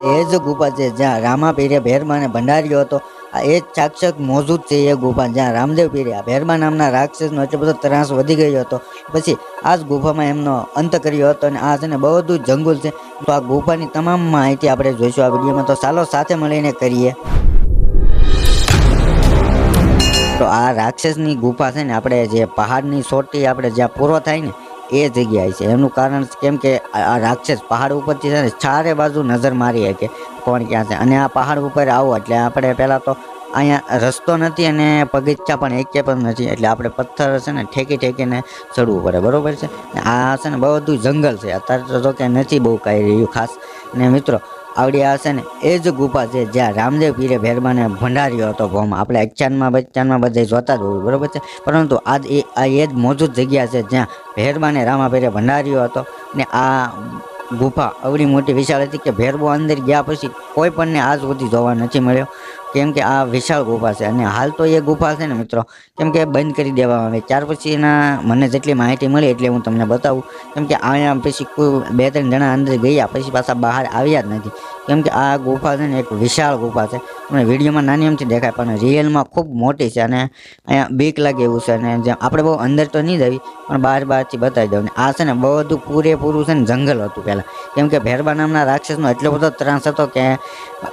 એ જ ગુફા છે, જ્યાં રામા પીરે ભેરમાને ભંડાર્યો હતો. આ એ જ ચાક્ષક મોજૂદ છે એ ગુફા, જ્યાં રામદેવ પીરે ભેરમા નામના રાક્ષસનો એટલો બધો ત્રાસ વધી ગયો હતો. પછી આ જ ગુફામાં એમનો અંત કર્યો હતો અને આ છે ને બધું જંગલ છે. તો આ ગુફાની તમામ માહિતી આપણે જોઈશું આ વિડીયોમાં. તો ચાલો સાથે મળીને કરીએ. તો આ રાક્ષસની ગુફા છે ને આપણે જે પહાડની ચોટી આપણે જ્યાં પૂરો થાય ને એ જગ્યાએ છે. એનું કારણ કેમ કે આ રાક્ષસ પહાડ ઉપરથી છે ને ચારે બાજુ નજર મારી શકે કોણ ક્યાં છે. અને આ પહાડ ઉપર આવો એટલે આપણે પહેલાં તો અહીંયા રસ્તો નથી અને પગથિયા પણ એકે પણ નથી. એટલે આપણે પથ્થર છે ને ઠેકી ઠેકીને ચડવું પડે. બરોબર છે? આ છે ને બધું જંગલ છે. અત્યારે તો કે નથી બહુ કાંઈ રહ્યું ખાસ. ને મિત્રો આવડી આ છે ને, એ જ ગુફા છે જ્યાં રામદેવ પીરે ભેરબાને ભંડાર્યો હતો ભોમ. આપણે એકચાનમાં બચ્ચાનમાં બધે જોતા જ હોય બરોબર છે? પરંતુ આજ એ, આ એ જ મોજૂદ જગ્યા છે જ્યાં ભેરબાને રામા પીરે ભંડાર્યો હતો. ને આ ગુફા અવડી મોટી વિશાળ હતી કે ભેરબો અંદર ગયા પછી કોઈ પણને આ સુધી જોવા નથી મળ્યો. કેમ કે આ વિશાળ ગુફા છે અને હાલ તો એ ગુફા છે ને મિત્રો, કેમ કે બંધ કરી દેવામાં આવી. ત્યાર પછી એના મને જેટલી માહિતી મળી એટલી હું તમને બતાવું. કેમ કે અહીંયા પછી બે ત્રણ જણા અંદર ગયા, પછી પાછા બહાર આવ્યા જ નથી. કેમ કે આ ગુફા છે ને એક વિશાળ ગુફા છે. તમને વિડીયોમાં નાની એમથી દેખાય, પણ રિયલમાં ખૂબ મોટી છે અને અહીંયા બીક લાગે એવું છે અને જેમ આપણે બહુ અંદર તો નહીં જવી, પણ બહાર બહારથી બતાવી દઉં. ને આ છે ને બધું પૂરેપૂરું છે ને જંગલ હતું પહેલાં. કેમ કે ભેરબા નામના રાક્ષસનો એટલો બધો ત્રાસ હતો કે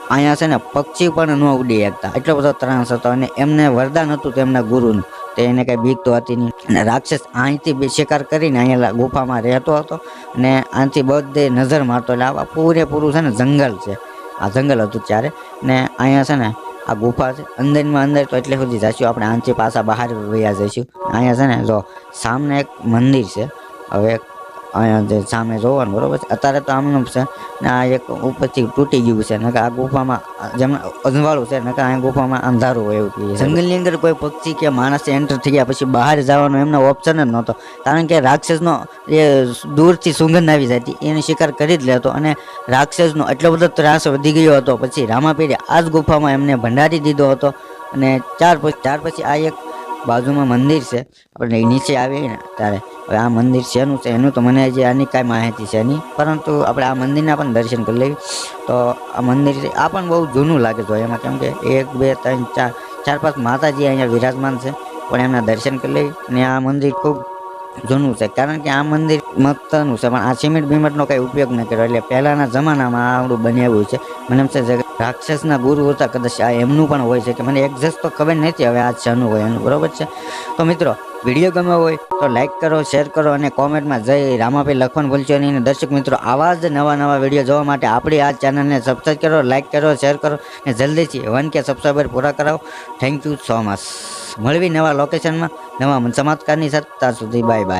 અહીંયા છે ને પક્ષી પણ ન ઉડી શકતા એટલો બધો ત્રાસ હતો અને એમને વરદાન હતું તેમના ગુરુનું. તે એને કંઈ બીક તો હતી નહીં. અને રાક્ષસ અહીંથી શિકાર કરીને અહીંયા ગુફામાં રહેતો હતો અને આનાથી બધે નજર મારતો એટલે આવા પૂરેપૂરું છે ને જંગલ છે. આ જંગલ હતું ત્યારે. ને અહીંયા છે ને આ ગુફા છે. અંદરમાં અંદર તો એટલે સુધી જઈશું આપણે આંચી પાછા બહાર વયા જઈશું. અહીંયા છે ને જો સામને એક મંદિર છે. હવે અહીંયા જે સામે જોવાનું, બરાબર છે? અત્યારે તો આમનું છે, ને આ એક ઉપરથી તૂટી ગયું છે નકા આ ગુફામાં જેમ અજવાળું છે નકા અહીંયા ગુફામાં અંધારું હોય એવું કહીએ જંગલની અંદર કોઈ પક્ષી કે માણસ એન્ટર થઈ ગયા પછી બહાર જવાનો એમનો ઓપ્શન જ નહોતો. કારણ કે રાક્ષસનો એ દૂરથી સુગંધ આવી જતી એને શિકાર કરી જ લેતો અને રાક્ષસનો એટલો બધો ત્રાસ વધી ગયો હતો, પછી રામાપીરે આ જ ગુફામાં એમને ભંડારી દીધો હતો અને ચાર પછી, ત્યાર પછી આ એક બાજુમાં મંદિર છે. આપણે નીચે આવીએ ને ત્યારે હવે આ મંદિર શેનું છે? એનું તો મને હજી આની કાંઈ માહિતી છે નહીં. પરંતુ આપણે આ મંદિરના પણ દર્શન કરી લઈએ તો આ મંદિર છે, આ પણ બહુ જૂનું લાગે તો એમાં. કેમ કે એક, બે, ત્રણ, ચાર ચાર, પાંચ માતાજી અહીંયા વિરાજમાન છે. પણ એમના દર્શન કરી લઈએ અને આ મંદિર ખૂબ જૂનું છે. કારણ કે આ મંદિર મસ્તનું છે, પણ આ સિમેન્ટ બિમેન્ટનો કંઈ ઉપયોગ ન કર્યો. એટલે પહેલાંના જમાનામાં આવડું બનાવ્યું છે. મને એમ છે રાક્ષસના ગુરુ હતા, કદાચ આ એમનું પણ હોય છે કે મને એક્ઝેક્ટ તો ખબર નથી હવે આ શાનું હોય એનું, બરાબર છે? તો મિત્રો, વીડિયો ગમ્યો હોય તો લાઇક કરો શેર કરો અને કોમેન્ટમાં જય રામાભાઈ લખવાનું ભૂલશો નહીં. દર્શક મિત્રો, આવા જ નવા નવા વીડિયો જોવા માટે આપણી આ ચેનલને સબસ્ક્રાઈબ કરો લાઇક કરો શેર કરો અને જલ્દીથી વન કે સબસ્ક્રાઈબર પૂરા કરાવો. થેન્ક યુ સો મચ મળવી નવા લોકેશનમાં નવા ચમત્કારની સત્તા સુધી બાય બાય.